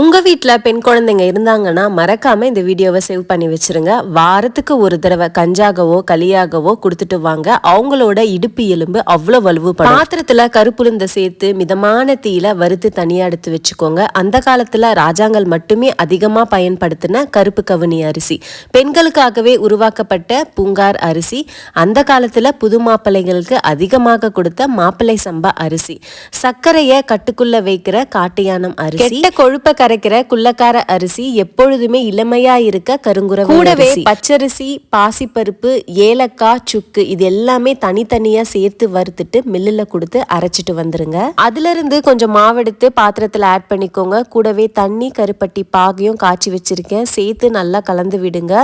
உங்க வீட்டில் பெண் குழந்தைங்க இருந்தாங்கன்னா மறக்காமல் இந்த வீடியோவை சேவ் பண்ணி வச்சிருங்க. வாரத்துக்கு ஒரு தடவை கஞ்சாகவோ களியாகவோ கொடுத்துட்டு வாங்க. அவங்களோட இடுப்பு எலும்பு அவ்வளோ வலுவு பாத்திரத்தில் கருப்புளுந்த சேர்த்து மிதமான தீயில வறுத்து தனியாக எடுத்து வச்சுக்கோங்க. அந்த காலத்துல ராஜாங்கள் மட்டுமே அதிகமாக பயன்படுத்தின கருப்பு கவுனி அரிசி. பெண்களுக்காகவே உருவாக்கப்பட்ட பூங்கார் அரிசி. அந்த காலத்துல புது மாப்பிள்ளைகளுக்கு அதிகமாக கொடுத்த மாப்பிள்ளை சம்பா அரிசி. சர்க்கரையை கட்டுக்குள்ளே வைக்கிற காட்டுயானம் அரிசி. கெட்ட கொழுப்ப கரைக்கிற குள்ளக்கார அரிசி எப்பொழுதுமே இளமையா இருக்க கருங்குரவை கூடவே பச்சரிசி பாசிப்பருப்பு ஏலக்காய் சுக்கு இது எல்லாமே தனித்தனியா சேர்த்து வறுத்துட்டு மில்லுல கொடுத்து அரைச்சிட்டு வந்துருங்க. அதுல இருந்து கொஞ்சம் மாவெடுத்து பாத்திரத்துல ஆட் பண்ணிக்கோங்க. கூடவே தண்ணி கருப்பட்டி பாகையும் காய்ச்சி வச்சிருக்கேன். சேர்த்து நல்லா கலந்து விடுங்க.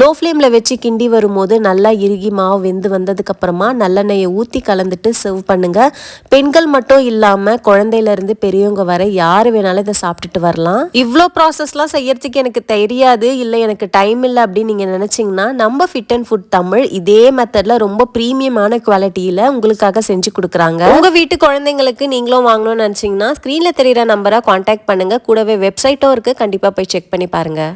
லோ ஃப்ளேம்ல வச்சு கிண்டி வரும்போது நல்லா இறுகி மாவு வெந்து வந்ததுக்கு அப்புறமா நல்லெண்ணெயை ஊத்தி கலந்துட்டு சர்வ் பண்ணுங்க. பெண்கள் மட்டும் இல்லாம குழந்தையில இருந்து பெரியவங்க வரை யாரு வேணாலும் இதை சாப்பிட்டுட்டு வரலாம். இவ்வளோ ப்ராசஸ்லாம் செய்யறதுக்கு எனக்கு தெரியாது இல்லை எனக்கு டைம் இல்லை அப்படின்னு நீங்க நினச்சிங்கன்னா நம்ம ஃபிட் அண்ட் ஃபுட் தமிழ் இதே மெத்தட்ல ரொம்ப ப்ரீமியமான குவாலிட்டியில உங்களுக்காக செஞ்சு கொடுக்குறாங்க. உங்க வீட்டு குழந்தைங்களுக்கு நீங்களும் வாங்கணும்னு நினச்சிங்கன்னா ஸ்க்ரீனில் தெரியுற நம்பரை காண்டாக்ட் பண்ணுங்க. கூடவே வெப்சைட்டும் இருக்கு. கண்டிப்பாக போய் செக் பண்ணி பாருங்கள்